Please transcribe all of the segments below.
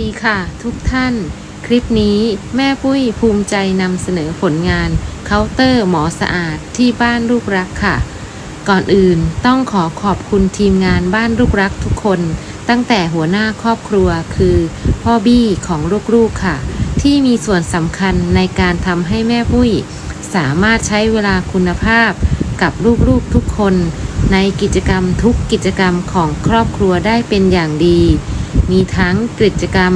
ดีค่ะ ทุกท่าน คลิปนี้แม่ปุ้ยภูมิใจนำเสนอผลงานเคาน์เตอร์หมอสะอาดที่บ้านลูกรักค่ะ ก่อนอื่นต้องขอขอบคุณทีมงานบ้านลูกรักทุกคน ตั้งแต่หัวหน้าครอบครัวคือ พ่อบี้ของลูกๆค่ะ ที่มีส่วนสำคัญในการทำให้แม่ปุ้ย สามารถใช้เวลาคุณภาพกับลูกๆทุกคน ในกิจกรรมทุกกิจกรรมของครอบครัวได้เป็นอย่างดี มีทั้งกิจกรรม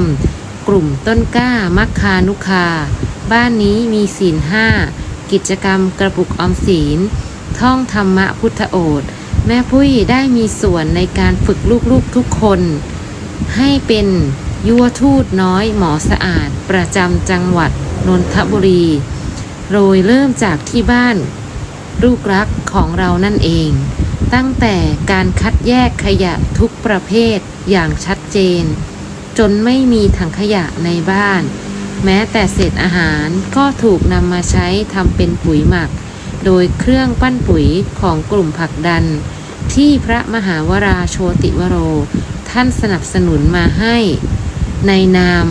กลุ่มต้นกล้ามัคคานุคา บ้านนี้มีศีลห้ากิจกรรมกระปุกออมศีล ท่องธรรมะพุทธโอษฐ์แม่ปุ้ยได้มีส่วนในการฝึกลูกๆทุกคน ให้เป็นยัวทูตน้อยหมอสะอาด ประจำจังหวัดนนทบุรี โดยเริ่มจากที่บ้านลูกรักของเรานั่นเอง ตั้งแต่การคัดแยกขยะทุกประเภท อย่างชัดเจน จนไม่มีถังขยะในบ้าน แม้แต่เศษอาหารก็ถูกนำมาใช้ทำเป็นปุ๋ยหมัก โดยเครื่องปั้นปุ๋ยของกลุ่มผักดัน ที่พระมหาวราโชติวโร ท่านสนับสนุนมาให้ ในนาม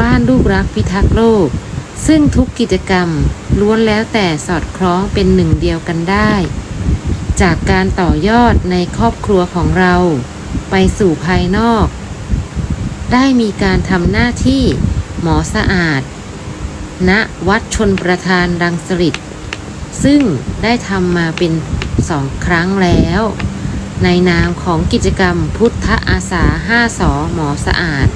บ้านลูกรักพิทักษ์โลก ซึ่งทุกกิจกรรมล้วนแล้วแต่สอดคล้องเป็นหนึ่งเดียวกันได้ จากการต่อยอดในครอบครัวของเรา ไปสู่ภายนอก ได้มีการทำหน้าที่หมอสะอาด ณวัดชนประธานรังสฤษซึ่งได้ทำมาเป็นสองครั้งแล้ว ในนามของกิจกรรมพุทธอาสา5สอหมอสะอาด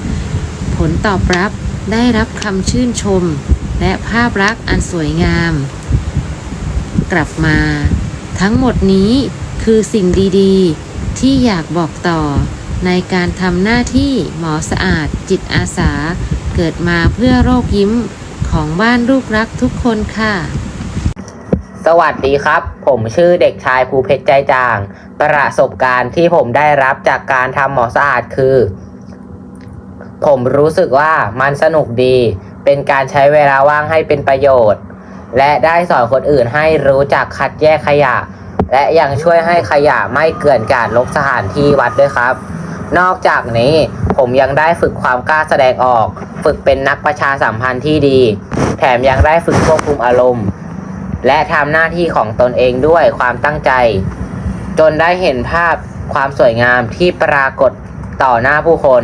ผลตอบรับได้รับคำชื่นชม และภาพลักษณ์อันสวยงาม กลับมา ทั้งหมดนี้คือสิ่งดี ๆ ที่อยากบอกต่อ ในการทำหน้าที่หมอสะอาดจิตอาสา เกิดมาเพื่อโรคยิ้มของบ้านลูกรักทุกคนค่ะ สวัสดีครับ ผมชื่อเด็กชายภูเพชรใจจาง ประสบการณ์ที่ผมได้รับจากการทำหมอสะอาดคือ ผมรู้สึกว่ามันสนุกดี เป็นการใช้เวลาว่างให้เป็นประโยชน์ และได้สอนคนอื่นให้รู้จักคัดแยกขยะ และยังช่วยให้ขยะไม่เกลื่อนกาดลกสถานที่วัดด้วยครับ นอกจากนี้ผมยังได้ฝึกความกล้าแสดงออก ฝึกเป็นนักประชาสัมพันธ์ที่ดี แถมยังได้ฝึกควบคุมอารมณ์ และทำหน้าที่ของตนเองด้วยความตั้งใจ จนได้เห็นภาพความสวยงามที่ปรากฏต่อหน้าผู้คน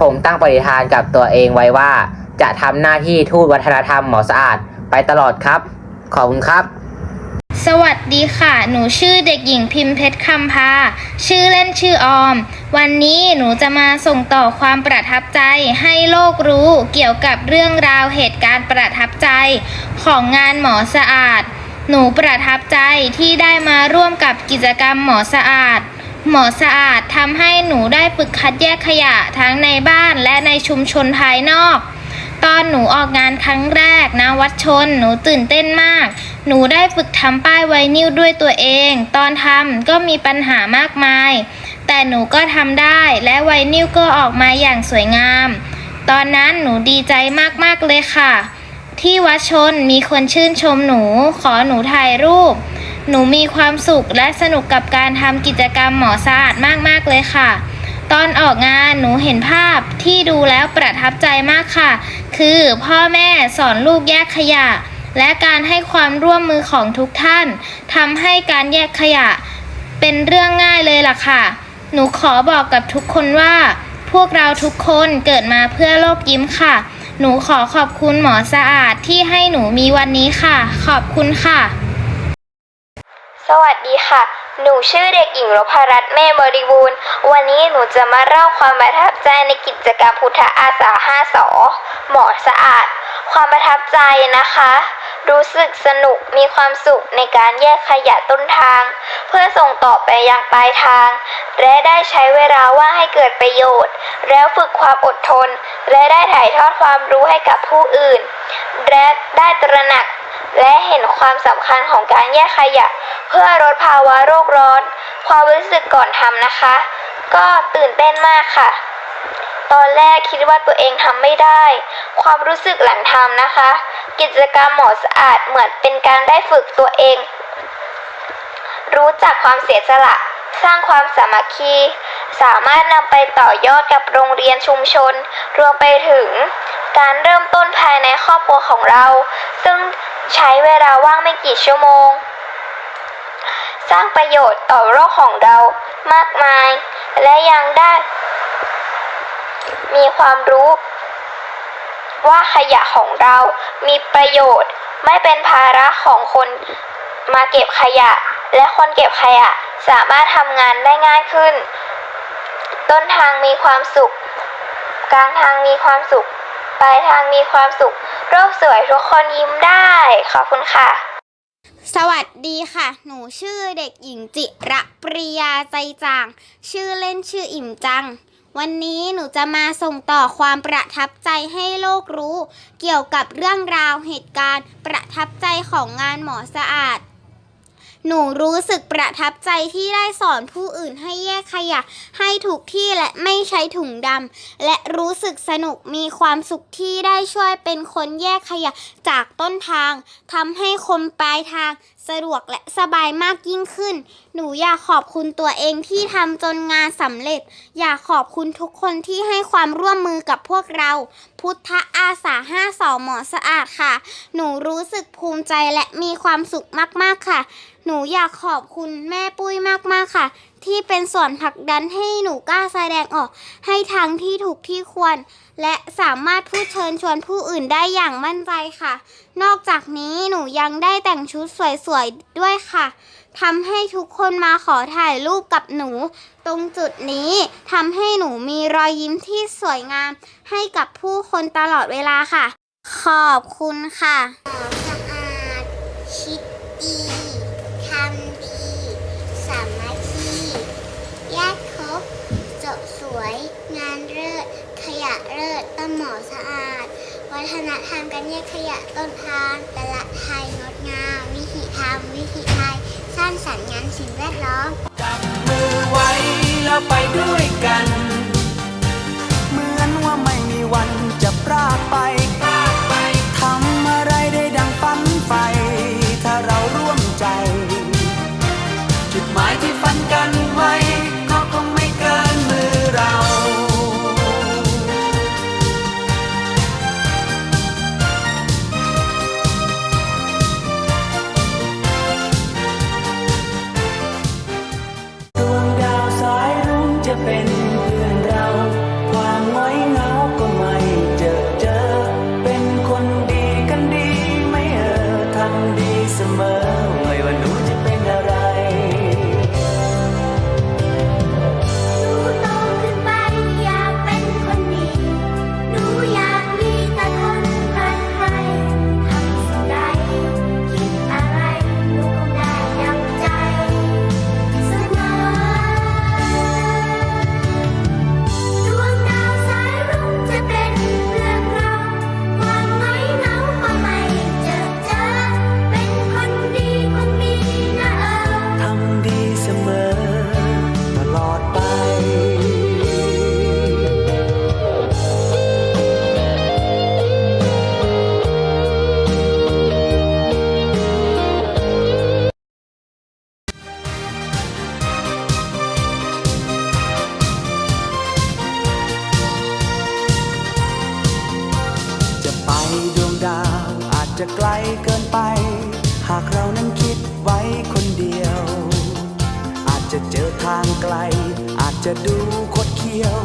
ผมตั้งปฏิฐานกับตัวเองไว้ว่า จะทำหน้าที่ทูตวัฒนธรรมหมอสะอาดไปตลอดครับ ขอบคุณครับ สวัสดีค่ะ หนูชื่อเด็กหญิงพิมพ์เพชรคำพา ชื่อเล่นชื่อออม วันนี้หนูจะมาส่งต่อความประทับใจให้โลกรู้เกี่ยวกับเรื่องราวเหตุการณ์ประทับใจ ของงานหมอสะอาด หนูประทับใจที่ได้มาร่วมกับกิจกรรมหมอสะอาด หมอสะอาดทำให้หนูได้ฝึกคัดแยกขยะทั้งในบ้านและในชุมชนภายนอก ตอนหนูออกงานครั้งแรกนะวัดชน หนูตื่นเต้นมาก หนูได้ฝึกทำป้ายไวนิลด้วยตัวเอง ตอนทำก็มีปัญหามากมาย แต่หนูก็ทำได้และไวนิลก็ออกมาอย่างสวยงาม ตอนนั้นหนูดีใจมากๆเลยค่ะ ที่วัดชนมีคนชื่นชมหนูขอหนูถ่ายรูป หนูมีความสุขและสนุกกับการทำกิจกรรมหมอสะอาดมากๆเลยค่ะ ตอนออกงานหนูเห็นภาพที่ดูแล้วประทับใจมากค่ะ คือพ่อแม่สอนลูกแยกขยะ และการให้ความร่วมมือของทุกท่านทำให้การแยกขยะ เป็นเรื่องง่ายเลยล่ะค่ะ หนูขอบอกกับทุกคนว่า พวกเราทุกคนเกิดมาเพื่อโลกยิ้มค่ะ หนูขอขอบคุณหมอสะอาดที่ให้หนูมีวันนี้ค่ะ ขอบคุณค่ะ สวัสดีค่ะ หนูชื่อเด็กหญิงรพรัตน์เมฆบริบูรณ์ วันนี้หนูจะมาเล่าความประทับใจในกิจกรรมพุทธอาสา5สอหมอสะอาด ความประทับใจนะคะ รู้สึกสนุกมีความสุขในการแยกขยะต้นทาง เพื่อส่งต่อไปยังปลายทาง และได้ใช้เวลาว่างให้เกิดประโยชน์ แล้วฝึกความอดทน และได้ถ่ายทอดความรู้ให้กับผู้อื่น และได้ตระหนัก และเห็นความสำคัญของการแยกขยะ เพื่อลดภาวะโรคร้อน ความรู้สึกก่อนทำนะคะ ก็ตื่นเต้นมากค่ะตอนแรกคิดว่าตัวเองทำไม่ได้ ความรู้สึกหลังทำนะคะ กิจกรรมหมอสะอาดเหมือนเป็นการได้ฝึกตัวเอง รู้จักความเสียสละ สร้างความสามัคคี สามารถนำไปต่อยอดกับโรงเรียนชุมชน รวมไปถึง การเริ่มต้นภายในครอบครัวของเรา ซึ่งใช้เวลาว่างไม่กี่ชั่วโมง สร้างประโยชน์ต่อโลกของเรามากมาย และยังได้ มีความรู้ ว่าขยะของเรามีประโยชน์ ไม่เป็นภาระของคนมาเก็บขยะ และคนเก็บขยะสามารถทำงานได้ง่ายขึ้น ต้นทางมีความสุข กลางทางมีความสุข ปลายทางมีความสุข โลกสวยทุกคนยิ้มได้ ขอบคุณค่ะ สวัสดีค่ะ หนูชื่อเด็กหญิงจิระปริยาใจจาง ชื่อเล่นชื่ออิ่มจัง วันนี้หนูจะมาส่งต่อความประทับใจให้โลกรู้ เกี่ยวกับเรื่องราวเหตุการณ์ประทับใจของงานหมอสะอาด หนูรู้สึกประทับใจที่ได้สอนผู้อื่นให้แยกขยะ ให้ถูกที่และไม่ใช้ถุงดำและรู้สึกสนุกมีความสุขที่ได้ช่วยเป็นคนแยกขยะจากต้นทางทำให้คนปลายทางสะดวกและสบายมากยิ่งขึ้น หนูอยากขอบคุณตัวเองที่ทำจนงานสำเร็จ อยากขอบคุณทุกคนที่ให้ความร่วมมือกับพวกเรา พุทธอาสาห้าสอหมอสะอาดค่ะ หนูรู้สึกภูมิใจและมีความสุขมาก ๆ ค่ะ หนูอยากขอบคุณแม่ปุ้ยมากๆค่ะ ที่เป็นส่วนผลักดันให้หนูกล้าแสดงออก ให้ทางที่ถูกที่ควร และสามารถพูดเชิญชวนผู้อื่นได้อย่างมั่นใจค่ะ นอกจากนี้หนูยังได้แต่งชุดสวยๆด้วยค่ะทำให้ทุกคนมาขอถ่ายรูปกับหนู ตรงจุดนี้ทำให้หนูมีรอยยิ้มที่สวยงาม ให้กับผู้คนตลอดเวลาค่ะ ขอบคุณค่ะสะอาดคิด ฒนธรรมการแยกขยะต้นทางตละไทยงดงามวิถีธรรม วิถีไทย สร้างสรรค์งานสิ่งแวดล้อม จับมือไว้แล้วไปด้วยกัน เหมือนว่าไม่มีวันจะพรากไปางไกล อาจจะดูคดเคี้ยว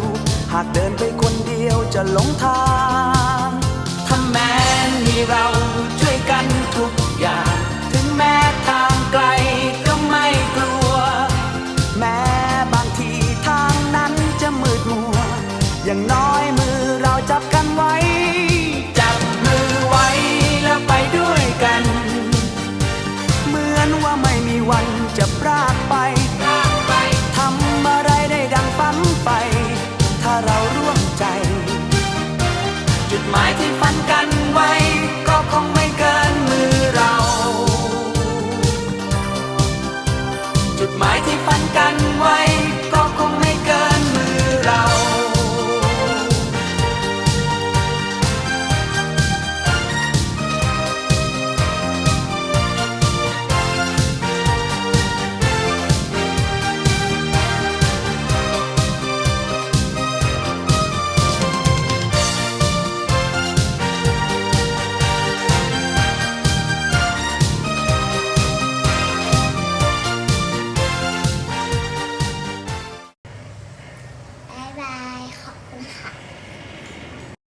หากเดินไปคนเดียวจะหลงทาง ถ้าแม้นมีเรา